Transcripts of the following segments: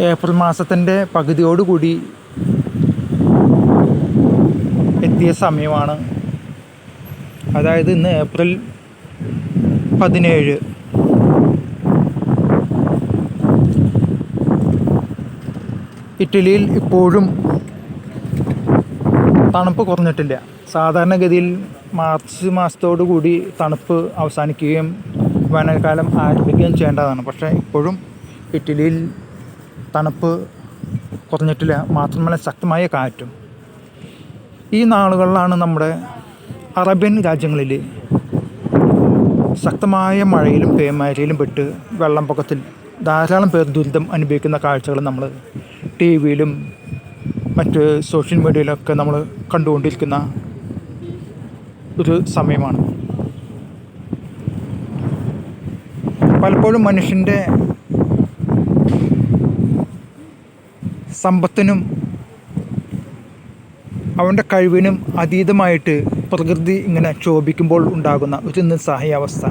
April മാസത്തിന്റെ പകുതിയോടുകൂടി എത്തിയ സമയമാണ്. അതായത് ഇന്ന് ഏപ്രിൽ പതിനേഴ്. ഇറ്റലിയിൽ ഇപ്പോഴും തണുപ്പ് കുറഞ്ഞിട്ടില്ല. സാധാരണഗതിയിൽ മാർച്ച് മാസത്തോടു കൂടി തണുപ്പ് അവസാനിക്കുകയും വേനൽക്കാലം ആരംഭിക്കുകയും ചെയ്യേണ്ടതാണ്. പക്ഷേ ഇപ്പോഴും ഇറ്റലിയിൽ തണുപ്പ് കുറഞ്ഞിട്ടില്ല. മാത്രമല്ല ശക്തമായ കാറ്റും. ഈ നാളുകളിലാണ് നമ്മുടെ അറബ്യൻ രാജ്യങ്ങളിൽ ശക്തമായ മഴയിലും പേമാരിയിലും പെട്ട് വെള്ളംപൊക്കത്തിൽ ധാരാളം പേർ ദുരിതം അനുഭവിക്കുന്ന കാഴ്ചകൾ നമ്മൾ ടി വിയിലും മറ്റ് സോഷ്യൽ മീഡിയയിലൊക്കെ നമ്മൾ കണ്ടുകൊണ്ടിരിക്കുന്ന ഒരു സമയമാണ്. പലപ്പോഴും മനുഷ്യന്റെ സമ്പത്തിനും അവന്റെ കഴിവിനും അതീതമായിട്ട് പ്രകൃതി ഇങ്ങനെ ക്ഷോഭിക്കുമ്പോൾ ഉണ്ടാകുന്ന ഒരു നിസ്സഹായാവസ്ഥ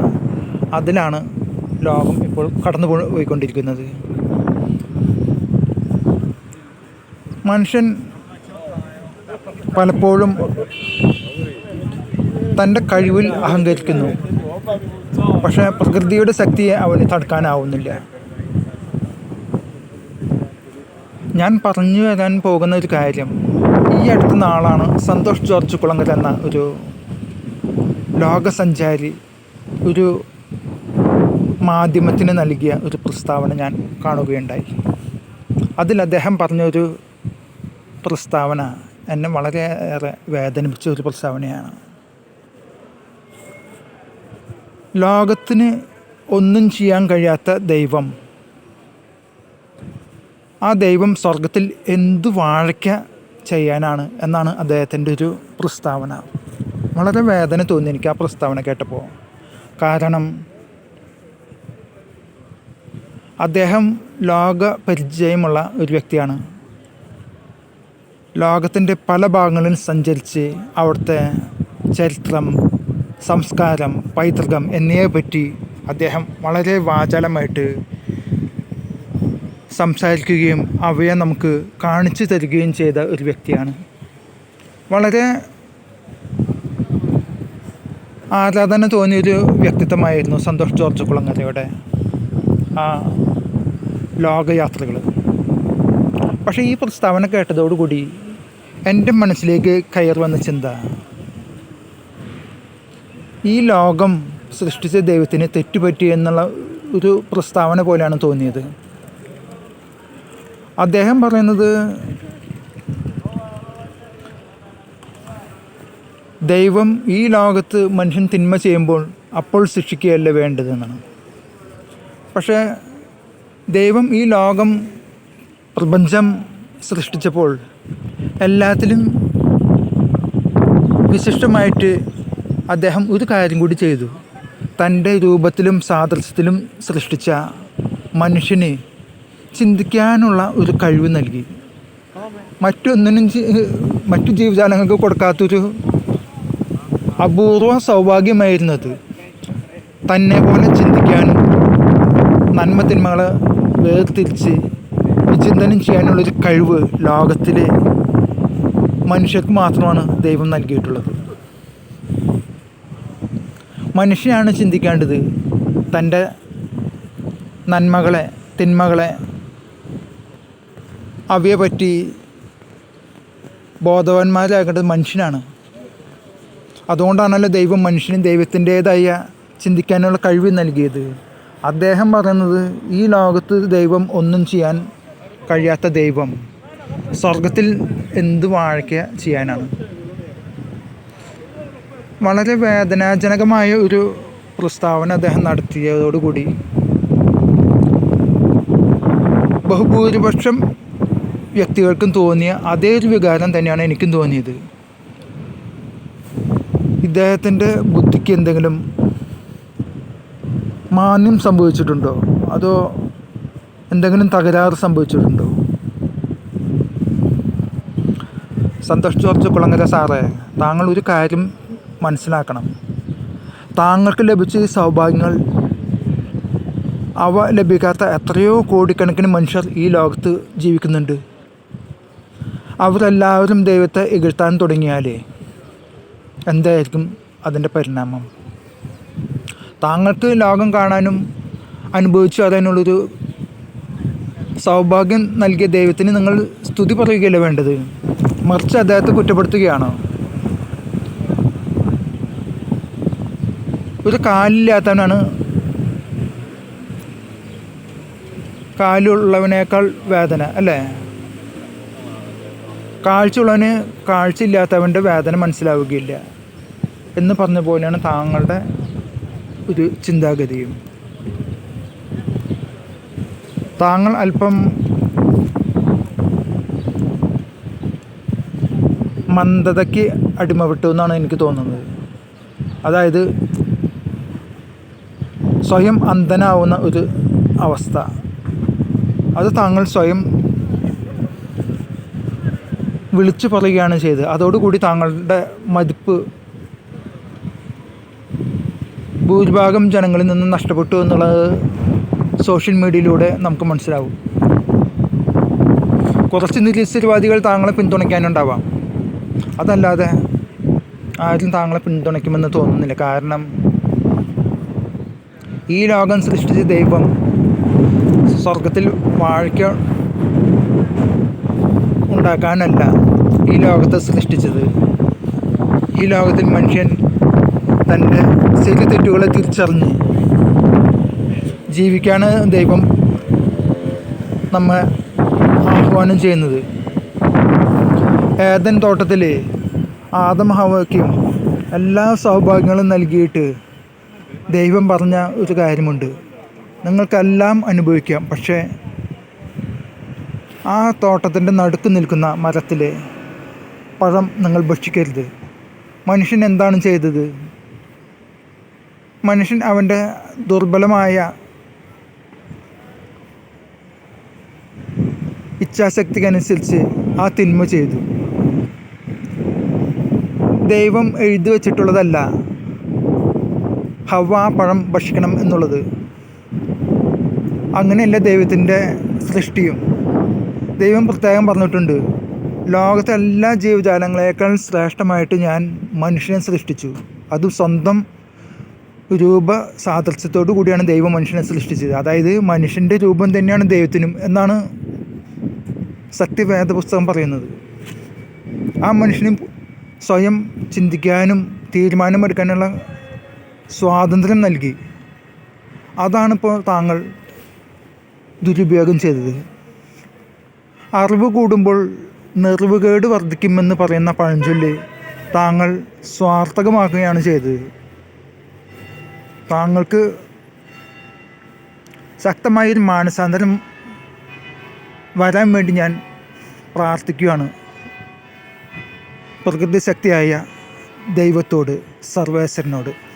അതിലാണ് ലോകം ഇപ്പോൾ കടന്നു പോയിക്കൊണ്ടിരിക്കുന്നത്. മനുഷ്യൻ പലപ്പോഴും തന്റെ കഴിവിൽ അഹങ്കരിക്കുന്നു. പക്ഷേ പ്രകൃതിയുടെ ശക്തിയെ അവന് തടുക്കാനാവുന്നില്ല. ഞാൻ പറഞ്ഞു വരാൻ പോകുന്ന ഒരു കാര്യം. ഈ അടുത്ത നാളാണ് സന്തോഷ് ജോർജ് കുളങ്ങര എന്ന ഒരു ലോകസഞ്ചാരി ഒരു മാധ്യമത്തിന് നൽകിയ ഒരു പ്രസ്താവന ഞാൻ കാണുകയുണ്ടായി. അതിൽ അദ്ദേഹം പറഞ്ഞൊരു പ്രസ്താവന എന്നെ വളരെയേറെ വേദനിപ്പിച്ച ഒരു പ്രസ്താവനയാണ്. ലോകത്തിന് ഒന്നും ചെയ്യാൻ കഴിയാത്ത ദൈവം ആ ദൈവം സ്വർഗത്തിൽ എന്തു വാഴയ്ക്ക ചെയ്യാനാണ് എന്നാണ് അദ്ദേഹത്തിന്റെ ഒരു പ്രസ്താവന. വളരെ വേദന തോന്നി എനിക്ക് ആ പ്രസ്താവന കേട്ടപ്പോൾ. കാരണം അദ്ദേഹം ലോക പരിചയമുള്ള ഒരു വ്യക്തിയാണ്. ലോകത്തിന്റെ പല ഭാഗങ്ങളിൽ സഞ്ചരിച്ച് അവിടുത്തെ ചരിത്രം സംസ്കാരം പൈതൃകം എന്നിവയെ പറ്റി അദ്ദേഹം വളരെ വാചാലമായിട്ട് സംസാരിക്കുകയും അവയെ നമുക്ക് കാണിച്ചു തരികയും ചെയ്ത ഒരു വ്യക്തിയാണ്. വളരെ ആരാധന തോന്നിയൊരു വ്യക്തിത്വമായിരുന്നു സന്തോഷ് ജോർജ് കുളങ്ങരയുടെ ആ ലോകയാത്രകൾ പക്ഷേ ഈ പ്രസ്താവന കേട്ടതോടുകൂടി എന്റെ മനസ്സിലേക്ക് കയറി വന്ന ചിന്ത ഈ ലോകം സൃഷ്ടിച്ച ദൈവത്തിന് തെറ്റുപറ്റി എന്നുള്ള ഒരു പ്രസ്താവന പോലെയാണ് തോന്നിയത്. അദ്ദേഹം പറയുന്നത് ദൈവം ഈ ലോകത്ത് മനുഷ്യൻ തിന്മ ചെയ്യുമ്പോൾ അപ്പോൾ ശിക്ഷിക്കുകയല്ല വേണ്ടതെന്നാണ്. പക്ഷേ ദൈവം ഈ ലോകം പ്രപഞ്ചം സൃഷ്ടിച്ചപ്പോൾ എല്ലാത്തിലും വിശിഷ്ടമായിട്ട് അദ്ദേഹം ഒരു കാര്യം കൂടി ചെയ്തു. തന്റെ രൂപത്തിലും സാദൃശ്യത്തിലും സൃഷ്ടിച്ച മനുഷ്യന് ചിന്തിക്കാനുള്ള ഒരു കഴിവ് നൽകി. മറ്റൊന്നിനും മറ്റു ജീവജാലങ്ങൾക്ക് കൊടുക്കാത്തൊരു അപൂർവ സൗഭാഗ്യമായിരുന്നത് തന്നെ പോലെ ചിന്തിക്കാനും നന്മ തിന്മകളെ വേർതിരിച്ച് വിചിന്തനം ചെയ്യാനുള്ളൊരു കഴിവ് ലോകത്തിലെ മനുഷ്യർക്ക് മാത്രമാണ് ദൈവം നൽകിയിട്ടുള്ളത്. മനുഷ്യനാണ് ചിന്തിക്കേണ്ടത് തന്റെ നന്മകളെ തിന്മകളെ അവയെ പറ്റി ബോധവാന്മാരാകേണ്ടത് മനുഷ്യനാണ്. അതുകൊണ്ടാണല്ലോ ദൈവം മനുഷ്യനും ദൈവത്തിന്റേതായ ചിന്തിക്കാനുള്ള കഴിവ് നൽകിയത്. അദ്ദേഹം പറയുന്നത് ഈ ലോകത്ത് ദൈവം ഒന്നും ചെയ്യാൻ കഴിയാത്ത ദൈവം സ്വർഗത്തിൽ എന്ത് വാഴയ്ക്ക ചെയ്യാനാണ്? വളരെ വേദനാജനകമായ ഒരു പ്രസ്താവന അദ്ദേഹം നടത്തിയതോടുകൂടി ബഹുഭൂരിപക്ഷം വ്യക്തികൾക്കും തോന്നിയ അതേ ഒരു വികാരം തന്നെയാണ് എനിക്കും തോന്നിയത്. ഇദ്ദേഹത്തിന്റെ ബുദ്ധിക്ക് എന്തെങ്കിലും മാന്യം സംഭവിച്ചിട്ടുണ്ടോ? അതോ എന്തെങ്കിലും തകരാറ് സംഭവിച്ചിട്ടുണ്ടോ? സന്തോഷ് ജോർജ് കുളങ്ങര സാറേ താങ്കൾ ഒരു കാര്യം മനസ്സിലാക്കണം. താങ്കൾക്ക് ലഭിച്ച ഈ സൗഭാഗ്യങ്ങൾ അവ ലഭിക്കാത്ത എത്രയോ കോടിക്കണക്കിന് മനുഷ്യർ ഈ ലോകത്ത് ജീവിക്കുന്നുണ്ട്. അവരെല്ലാവരും ദൈവത്തെ ഇകഴ്ത്താൻ തുടങ്ങിയാലേ? എന്തായിരിക്കും അതിന്റെ പരിണാമം? താങ്കൾക്ക് ലോകം കാണാനും അനുഭവിച്ചു അറിയാനുള്ളൊരു സൗഭാഗ്യം നൽകിയ ദൈവത്തിന് നിങ്ങൾ സ്തുതി പറയുകയല്ലേ വേണ്ടത്? മറിച്ച് അദ്ദേഹത്തെ കുറ്റപ്പെടുത്തുകയാണോ? ഒരു കാലില്ലാത്തവനാണ് കാലുള്ളവനേക്കാൾ വേദന അല്ലേ? കാഴ്ചയുള്ളവന് കാഴ്ചയില്ലാത്തവന്റെ വേദന മനസ്സിലാവുകയില്ല എന്ന് പറഞ്ഞ പോലെയാണ് താങ്കളുടെ ഒരു ചിന്താഗതിയും. താങ്കൾ അല്പം മന്ദതയ്ക്ക് അടിമപ്പെട്ടു എന്നാണ് എനിക്ക് തോന്നുന്നത്. അതായത് സ്വയം അന്ധനാവുന്ന ഒരു അവസ്ഥ. അത് താങ്കൾ സ്വയം വിളിച്ചു പറയുകയാണ് ചെയ്തത്. അതോടുകൂടി താങ്കളുടെ മതിപ്പ് ഭൂരിഭാഗം ജനങ്ങളിൽ നിന്ന് നഷ്ടപ്പെട്ടു എന്നുള്ളത് സോഷ്യൽ മീഡിയയിലൂടെ നമുക്ക് മനസ്സിലാവും. കുറച്ച് നിരീശ്വരവാദികൾ താങ്കളെ പിന്തുണയ്ക്കാനുണ്ടാവാം. അതല്ലാതെ ആരും താങ്കളെ പിന്തുണയ്ക്കുമെന്ന് തോന്നുന്നില്ല. കാരണം ഈ ലോകം സൃഷ്ടിച്ച ദൈവം സ്വർഗത്തിൽ വാഴയ്ക്ക ഉണ്ടാക്കാനല്ല. ഈ ലോകത്തെ സൃഷ്ടിച്ചത്. ഈ ലോകത്തിൽ മനുഷ്യൻ തന്റെ ശരി തെറ്റുകളെ തിരിച്ചറിഞ്ഞ് ജീവിക്കാണ് ദൈവം നമ്മെ ആഹ്വാനം ചെയ്യുന്നത്. ഏതൻ തോട്ടത്തിൽ ആദം എല്ലാ സൗഭാഗ്യങ്ങളും നൽകിയിട്ട് ദൈവം പറഞ്ഞ ഒരു കാര്യമുണ്ട്. നിങ്ങൾക്കെല്ലാം അനുഭവിക്കാം. പക്ഷേ ആ തോട്ടത്തിന്റെ നടുക്ക് നിൽക്കുന്ന മരത്തിലെ പഴം നിങ്ങൾ ഭക്ഷിക്കരുത്. മനുഷ്യൻ എന്താണ് ചെയ്തത്? മനുഷ്യൻ അവന്റെ ദുർബലമായ ഇച്ഛാശക്തിക്കനുസരിച്ച് ആ തിന്മ ചെയ്തു. ദൈവം എഴുതി വച്ചിട്ടുള്ളതല്ല. ഹവ പഴം ഭക്ഷിക്കണം എന്നുള്ളത്. അങ്ങനെയല്ല ദൈവത്തിന്റെ സൃഷ്ടിയും. ദൈവം പ്രത്യേകം പറഞ്ഞിട്ടുണ്ട്. ലോകത്തെ എല്ലാ ജീവജാലങ്ങളെക്കാൾ ശ്രേഷ്ഠമായിട്ട് ഞാൻ മനുഷ്യനെ സൃഷ്ടിച്ചു. അത് സ്വന്തം രൂപ സാദൃശ്യത്തോടു കൂടിയാണ് ദൈവം മനുഷ്യനെ സൃഷ്ടിച്ചത്. അതായത് മനുഷ്യന്റെ രൂപം തന്നെയാണ് ദൈവത്തിനും എന്നാണ് സത്യവേദ പുസ്തകം പറയുന്നത്. ആ മനുഷ്യന് സ്വയം ചിന്തിക്കാനും തീരുമാനമെടുക്കാനുള്ള സ്വാതന്ത്ര്യം നൽകി. അതാണിപ്പോൾ താങ്കൾ ദുരുപയോഗം ചെയ്തത്. അറിവ് കൂടുമ്പോൾ നെറിവുകേട് വർദ്ധിക്കുമെന്ന് പറയുന്ന പഴഞ്ചൊല്ല് താങ്കൾ സ്വാർത്ഥകമാക്കുകയാണ് ചെയ്തത്. താങ്കൾക്ക് ശക്തമായൊരു മാനസാന്തരം വരാൻ വേണ്ടി ഞാൻ പ്രാർത്ഥിക്കുകയാണ്. പ്രകൃതി ശക്തിയായ ദൈവത്തോട് സർവേശ്വരനോട്